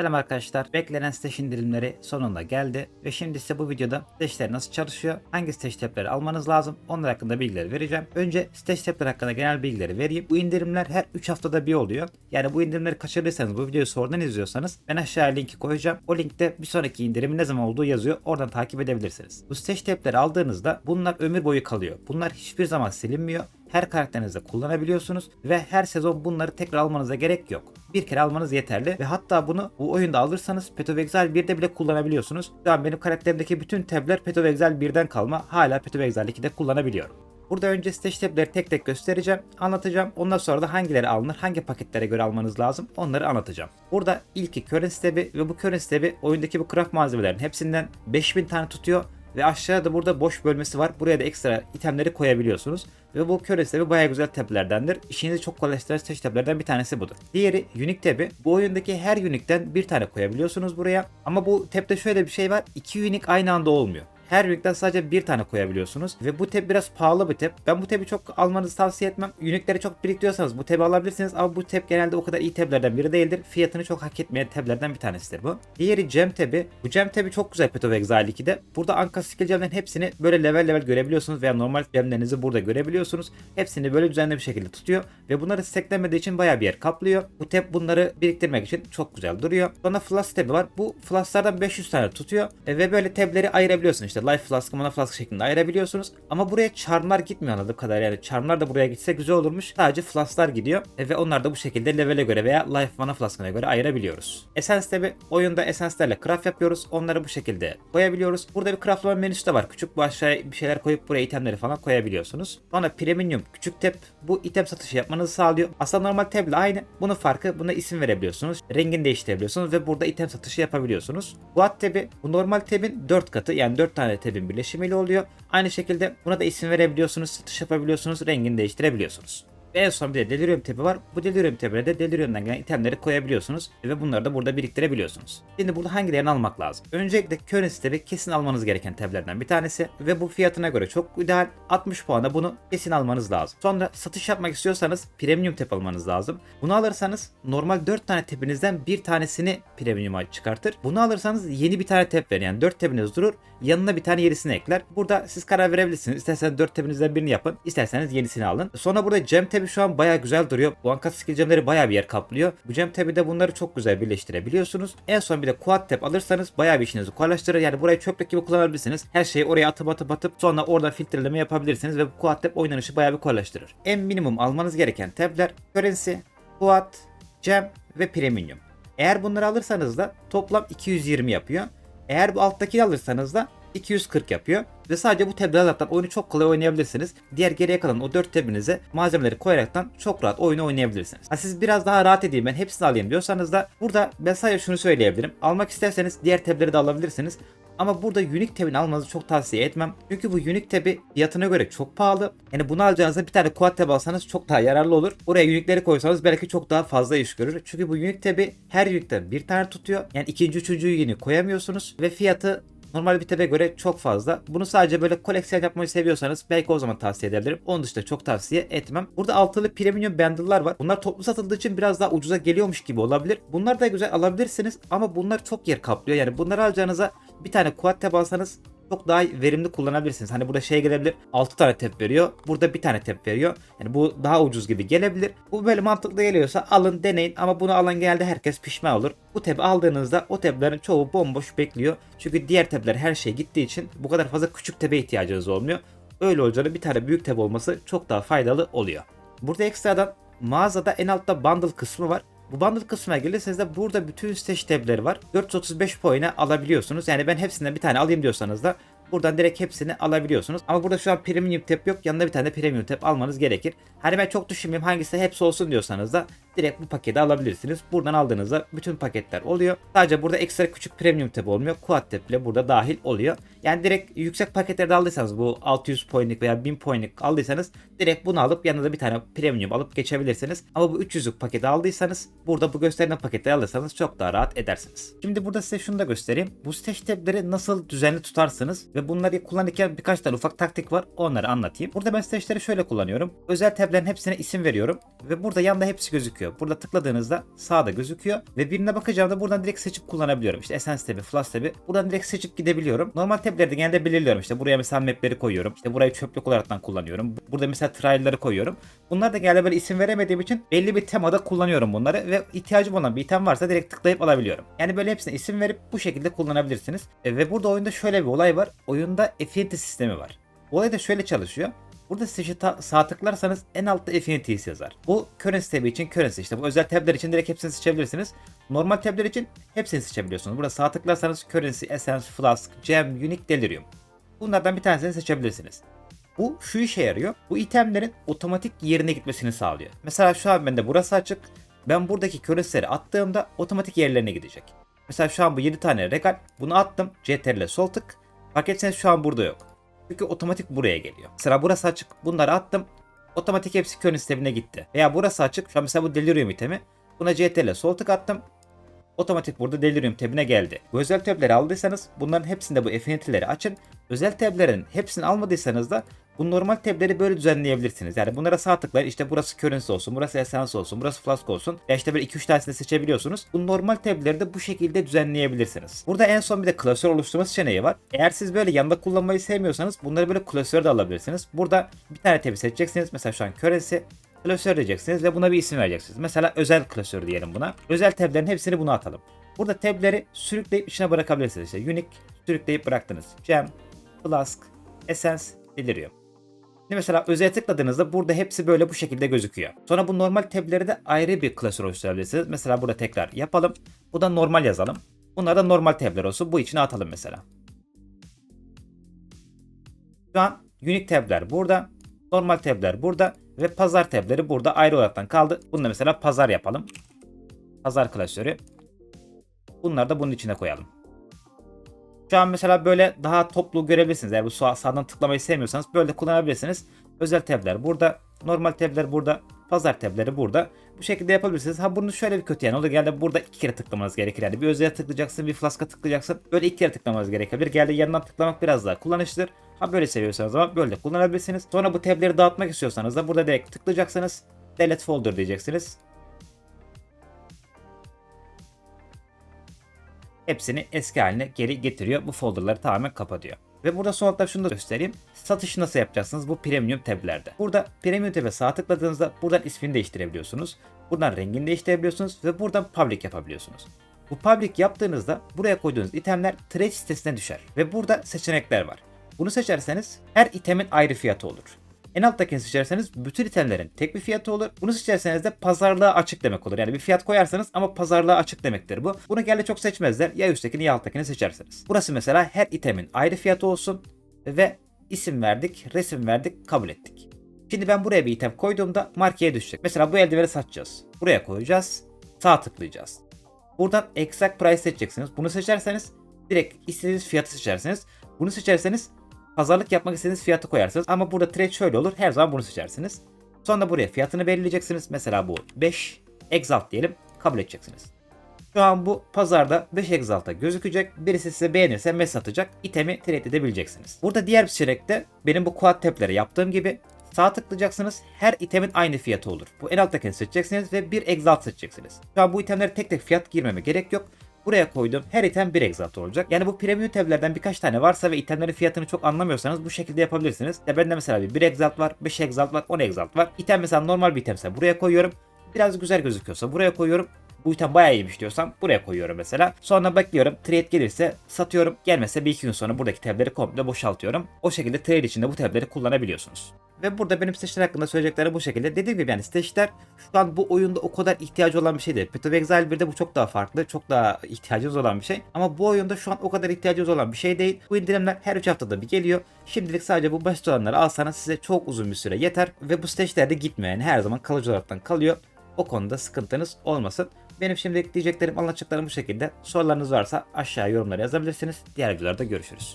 Selam arkadaşlar. Beklenen stage indirimleri sonunda geldi ve şimdi size bu videoda stage'ler nasıl çalışıyor, hangi stage tableri almanız lazım onlar hakkında bilgileri vereceğim. Önce stage tabler hakkında genel bilgileri vereyim. Bu indirimler her 3 haftada bir oluyor. Yani bu indirimleri kaçırdıysanız bu videoyu sonradan izliyorsanız ben aşağıya linki koyacağım. O linkte bir sonraki indirimin ne zaman olduğu yazıyor. Oradan takip edebilirsiniz. Bu stage tableri aldığınızda bunlar ömür boyu kalıyor. Bunlar hiçbir zaman silinmiyor her karakterinizde kullanabiliyorsunuz ve her sezon bunları tekrar almanıza gerek yok. Bir kere almanız yeterli ve hatta bunu bu oyunda alırsanız Path of Exile 1'de bile kullanabiliyorsunuz. Şu an benim karakterimdeki bütün tabler Path of Exile 1'den kalma hala Path of Exile 2'de kullanabiliyorum. Burada önce stage tableri tek tek göstereceğim, anlatacağım. Ondan sonra da hangileri alınır, hangi paketlere göre almanız lazım onları anlatacağım. Burada ilki currency tabi ve bu currency tabi oyundaki bu craft malzemelerin hepsinden 5000 tane tutuyor ve aşağıda burada boş bölmesi var. Buraya da ekstra itemleri koyabiliyorsunuz. Ve bu currency tabi bayağı güzel tablerdendir. İşinizi çok kolaylaştıran tablerden bir tanesi budur. Diğeri unique tabi. Bu oyundaki her unique'den bir tane koyabiliyorsunuz buraya. Ama bu tabde şöyle bir şey var. İki unique aynı anda olmuyor. Her unique'den sadece bir tane koyabiliyorsunuz. Ve bu tab biraz pahalı bir tab. Ben bu tab'i çok almanızı tavsiye etmem. Unique'leri çok biriktiriyorsanız bu tab'i alabilirsiniz. Ama bu tab genelde o kadar iyi tablerden biri değildir. Fiyatını çok hak etmeyen tablerden bir tanesidir bu. Diğeri Gem tab'i. Bu Gem tab'i çok güzel Path of Exile 2'de. Burada Anka skill gemlerin hepsini böyle level level görebiliyorsunuz. Veya normal gemlerinizi burada görebiliyorsunuz. Hepsini böyle düzenli bir şekilde tutuyor. Ve bunları stacklemediği için bayağı bir yer kaplıyor. Bu tab bunları biriktirmek için çok güzel duruyor. Sonra Flask tab'i var. Bu Flask'lardan 500 tane tutuyor. E, ve böyle tableri ayırabiliyorsun işte Life Flask, Mana Flask şeklinde ayırabiliyorsunuz. Ama buraya charmlar gitmiyor anladığım kadar yani charmlar da buraya gitse güzel olurmuş. Sadece Flask'lar gidiyor e, ve onlar da bu şekilde levele göre veya Life Mana Flask'ına göre ayırabiliyoruz. Essence tabi oyunda Essence'lerle craft yapıyoruz. Onları bu şekilde koyabiliyoruz. Burada bir craftlama menüsü de var. Küçük bu aşağıya bir şeyler koyup buraya itemleri falan koyabiliyorsunuz. Sonra Premium küçük tab bu item satışı yapmanızı sağlıyor. Aslında normal tab ile aynı. Bunun farkı buna isim verebiliyorsunuz. Rengini değiştirebiliyorsunuz ve burada item satışı yapabiliyorsunuz. Bu ad tabi bu normal tabin 4 katı yani 4 tane tabin birleşimiyle oluyor. Aynı şekilde buna da isim verebiliyorsunuz, satış yapabiliyorsunuz, rengini değiştirebiliyorsunuz. En son bir de Delirium tabi var. Bu Delirium tabine de Delirium'dan gelen itemleri koyabiliyorsunuz ve bunları da burada biriktirebiliyorsunuz. Şimdi burada hangilerini almak lazım? Öncelikle Currency tabi kesin almanız gereken tablerden bir tanesi ve bu fiyatına göre çok ideal. 60 puana bunu kesin almanız lazım. Sonra satış yapmak istiyorsanız Premium tab almanız lazım. Bunu alırsanız normal 4 tane tabinizden bir tanesini Premium'a çıkartır. Bunu alırsanız yeni bir tane tab verir. Yani 4 tabiniz durur. Yanına bir tane yenisini ekler. Burada siz karar verebilirsiniz. İsterseniz 4 tabinizden birini yapın. isterseniz yenisini alın. Sonra burada Gem tabi şu an baya güzel duruyor. Bu anka skill gemleri baya bir yer kaplıyor. Bu Gem tabi de bunları çok güzel birleştirebiliyorsunuz. En son bir de Quad tab alırsanız baya bir işinizi kolaylaştırır. Yani burayı çöplük gibi kullanabilirsiniz. Her şeyi oraya atıp atıp atıp sonra orada filtreleme yapabilirsiniz ve bu Quad tab oynanışı baya bir kolaylaştırır. En minimum almanız gereken tabler Currency, Quad, Gem ve Premium. Eğer bunları alırsanız da toplam 220 yapıyor. Eğer bu alttakini alırsanız da 240 yapıyor. Ve sadece bu zaten oyunu çok kolay oynayabilirsiniz. Diğer geriye kalan o 4 tabinize malzemeleri koyaraktan çok rahat oyunu oynayabilirsiniz. Ha siz biraz daha rahat edeyim ben hepsini alayım diyorsanız da burada ben sadece şunu söyleyebilirim. Almak isterseniz diğer tableri de alabilirsiniz. Ama burada Unique tabini almanızı çok tavsiye etmem. Çünkü bu Unique tabi fiyatına göre çok pahalı. Yani bunu alacağınızda bir tane Quad tab alsanız çok daha yararlı olur. Buraya Unique'leri koysanız belki çok daha fazla iş görür. Çünkü bu Unique tabi her Unique'den bir tane tutuyor. Yani ikinci üçüncüyü yeni koyamıyorsunuz. Ve fiyatı normal bir tabe göre çok fazla. Bunu sadece böyle koleksiyon yapmayı seviyorsanız belki o zaman tavsiye edebilirim. Onun dışında çok tavsiye etmem. Burada altılı premium bundle'lar var. Bunlar toplu satıldığı için biraz daha ucuza geliyormuş gibi olabilir. Bunlar da güzel alabilirsiniz ama bunlar çok yer kaplıyor. Yani bunları alacağınıza bir tane quad tab alsanız çok daha verimli kullanabilirsiniz. Hani burada şey gelebilir 6 tane tep veriyor. Burada bir tane tep veriyor. Yani bu daha ucuz gibi gelebilir. Bu böyle mantıklı geliyorsa alın deneyin ama bunu alan genelde herkes pişman olur. Bu tebi aldığınızda o teplerin çoğu bomboş bekliyor. Çünkü diğer tepler her şey gittiği için bu kadar fazla küçük tebe ihtiyacınız olmuyor. Öyle olacağını bir tane büyük tep olması çok daha faydalı oluyor. Burada ekstradan mağazada en altta bundle kısmı var. Bu bundle kısmına gelirseniz de burada bütün stage tableri var. 435 puan'a alabiliyorsunuz. Yani ben hepsinden bir tane alayım diyorsanız da buradan direkt hepsini alabiliyorsunuz. Ama burada şu an premium tab yok. Yanında bir tane de premium tab almanız gerekir. Hani ben çok düşünmeyeyim hangisi hepsi olsun diyorsanız da direkt bu paketi alabilirsiniz. Buradan aldığınızda bütün paketler oluyor. Sadece burada ekstra küçük premium tab olmuyor. Quad tab bile burada dahil oluyor. Yani direkt yüksek paketlerde aldıysanız bu 600 puanlık veya 1000 puanlık aldıysanız direkt bunu alıp yanında bir tane premium alıp geçebilirsiniz. Ama bu 300'lük paketi aldıysanız burada bu gösterilen paketleri alırsanız çok daha rahat edersiniz. Şimdi burada size şunu da göstereyim. Bu stage tableri nasıl düzenli tutarsınız ve Ve bunları kullanırken birkaç tane ufak taktik var. Onları anlatayım. Burada ben stage'leri şöyle kullanıyorum. Özel tablerin hepsine isim veriyorum. Ve burada yanda hepsi gözüküyor. Burada tıkladığınızda sağda gözüküyor. Ve birine bakacağımda buradan direkt seçip kullanabiliyorum. İşte Essence tabi, Flash tabi. Buradan direkt seçip gidebiliyorum. Normal tableri de genelde belirliyorum. İşte buraya mesela mapleri koyuyorum. İşte burayı çöplük olaraktan kullanıyorum. Burada mesela trial'ları koyuyorum. Bunlar da genelde böyle isim veremediğim için belli bir temada kullanıyorum bunları. Ve ihtiyacım olan bir item varsa direkt tıklayıp alabiliyorum. Yani böyle hepsine isim verip bu şekilde kullanabilirsiniz. E, ve burada oyunda şöyle bir olay var. Oyunda affinity sistemi var. Olay da şöyle çalışıyor. Burada size sağ tıklarsanız en altta Affinities yazar. Bu Currency tabi için Currency işte bu özel tabler için direkt hepsini seçebilirsiniz. Normal tabler için hepsini seçebiliyorsunuz. Burada sağ tıklarsanız Currency, Essence, Flask, Gem, Unique, Delirium. Bunlardan bir tanesini seçebilirsiniz. Bu şu işe yarıyor. Bu itemlerin otomatik yerine gitmesini sağlıyor. Mesela şu an bende burası açık. Ben buradaki currency'leri attığımda otomatik yerlerine gidecek. Mesela şu an bu 7 tane regal. Bunu attım. CTRL sol tık. Fark etseniz şu an burada yok. Çünkü otomatik buraya geliyor. Mesela burası açık. Bunları attım. Otomatik hepsi currency tabine gitti. Veya burası açık. Şu an mesela bu delirium itemi. Buna CTRL sol tık attım. Otomatik burada Delirium tabine geldi. Bu özel tableri aldıysanız bunların hepsinde bu affinity'leri açın. Özel tablerin hepsini almadıysanız da bu normal tableri böyle düzenleyebilirsiniz. Yani bunlara sağ tıklayın işte burası currency olsun, burası essence olsun, burası flask olsun. Ya işte böyle 2-3 tanesini seçebiliyorsunuz. Bu normal tableri de bu şekilde düzenleyebilirsiniz. Burada en son bir de klasör oluşturma seçeneği var. Eğer siz böyle yanında kullanmayı sevmiyorsanız bunları böyle klasöre de alabilirsiniz. Burada bir tane tabi seçeceksiniz. Mesela şu an currency, klasör diyeceksiniz ve buna bir isim vereceksiniz. Mesela özel klasör diyelim buna. Özel tablerin hepsini buna atalım. Burada tableri sürükleyip içine bırakabilirsiniz. İşte unique sürükleyip bıraktınız. Gem, Flask, Essence, Delirium. Mesela özele tıkladığınızda burada hepsi böyle bu şekilde gözüküyor. Sonra bu normal tableri de ayrı bir klasör oluşturabilirsiniz. Mesela burada tekrar yapalım. Bu da normal yazalım. Bunlar da normal tabler olsun. Bu içine atalım mesela. Şu an unique tabler burada. Normal tabler burada. Ve pazar tableri burada ayrı olaraktan kaldı. Bunu da mesela pazar yapalım. Pazar klasörü. Bunları da bunun içine koyalım. Şu an mesela böyle daha toplu görebilirsiniz. Eğer bu sağ, sağdan tıklamayı sevmiyorsanız böyle de kullanabilirsiniz. Özel tabler burada. Normal tabler burada. Pazar tableri burada. Bu şekilde yapabilirsiniz. Ha bunun şöyle bir kötü yanı olur. Geldi burada iki kere tıklamanız gerekir. Yani bir özele tıklayacaksın, bir flaska tıklayacaksın. Böyle iki kere tıklamanız gerekebilir. Geldi yanından tıklamak biraz daha kullanışlıdır. Ha böyle seviyorsanız ama böyle de kullanabilirsiniz. Sonra bu tableri dağıtmak istiyorsanız da burada direkt tıklayacaksınız. Delete folder diyeceksiniz. Hepsini eski haline geri getiriyor. Bu folderları tamamen kapatıyor. Ve burada son olarak şunu da göstereyim. Satışı nasıl yapacaksınız bu premium tablerde? Burada premium tab'e sağ tıkladığınızda buradan ismini değiştirebiliyorsunuz. Buradan rengini değiştirebiliyorsunuz ve buradan public yapabiliyorsunuz. Bu public yaptığınızda buraya koyduğunuz itemler trade sitesine düşer ve burada seçenekler var. Bunu seçerseniz her itemin ayrı fiyatı olur. En alttakini seçerseniz bütün itemlerin tek bir fiyatı olur. Bunu seçerseniz de pazarlığa açık demek olur. Yani bir fiyat koyarsanız ama pazarlığa açık demektir bu. Bunu genelde çok seçmezler. Ya üsttekini ya alttakini seçerseniz. Burası mesela her itemin ayrı fiyatı olsun ve isim verdik, resim verdik, kabul ettik. Şimdi ben buraya bir item koyduğumda markaya düşecek. Mesela bu eldiveni satacağız. Buraya koyacağız. Sağ tıklayacağız. Buradan exact price seçeceksiniz. Bunu seçerseniz direkt istediğiniz fiyatı seçersiniz. Bunu seçerseniz pazarlık yapmak istediğiniz fiyatı koyarsınız. Ama burada trade şöyle olur. Her zaman bunu seçersiniz. Sonra buraya fiyatını belirleyeceksiniz. Mesela bu 5 exalt diyelim. Kabul edeceksiniz. Şu an bu pazarda 5 exalt'a gözükecek. Birisi size beğenirse mes satacak. itemi trade edebileceksiniz. Burada diğer bir seçenekte benim bu quad taplere yaptığım gibi sağ tıklayacaksınız. Her itemin aynı fiyatı olur. Bu en alttakini seçeceksiniz ve bir exalt seçeceksiniz. Şu an bu itemlere tek tek fiyat girmeme gerek yok. Buraya koydum. Her item 1 exalt olacak. Yani bu premium tablerden birkaç tane varsa ve itemlerin fiyatını çok anlamıyorsanız bu şekilde yapabilirsiniz. Ya bende mesela bir 1 exalt var, 5 exalt var, 10 exalt var. İtem mesela normal bir itemse buraya koyuyorum. Biraz güzel gözüküyorsa buraya koyuyorum. Bu item bayağı iyiymiş diyorsam buraya koyuyorum mesela. Sonra bekliyorum. Trade gelirse satıyorum. Gelmezse bir iki gün sonra buradaki tableri komple boşaltıyorum. O şekilde trade içinde bu tableri kullanabiliyorsunuz. Ve burada benim stajyer hakkında söyleyecekleri bu şekilde. Dediğim gibi yani stajyer şu an bu oyunda o kadar ihtiyacı olan bir şey değil. Path of Exile 1'de bu çok daha farklı. Çok daha ihtiyacınız olan bir şey. Ama bu oyunda şu an o kadar ihtiyacınız olan bir şey değil. Bu indirimler her 3 haftada bir geliyor. Şimdilik sadece bu basit olanları alsanız size çok uzun bir süre yeter. Ve bu stage'lerde gitmeyen her zaman kalıcı olaraktan kalıyor. O konuda sıkıntınız olmasın. Benim şimdilik diyeceklerim anlatacaklarım bu şekilde. Sorularınız varsa aşağı yorumlara yazabilirsiniz. Diğer videolarda görüşürüz.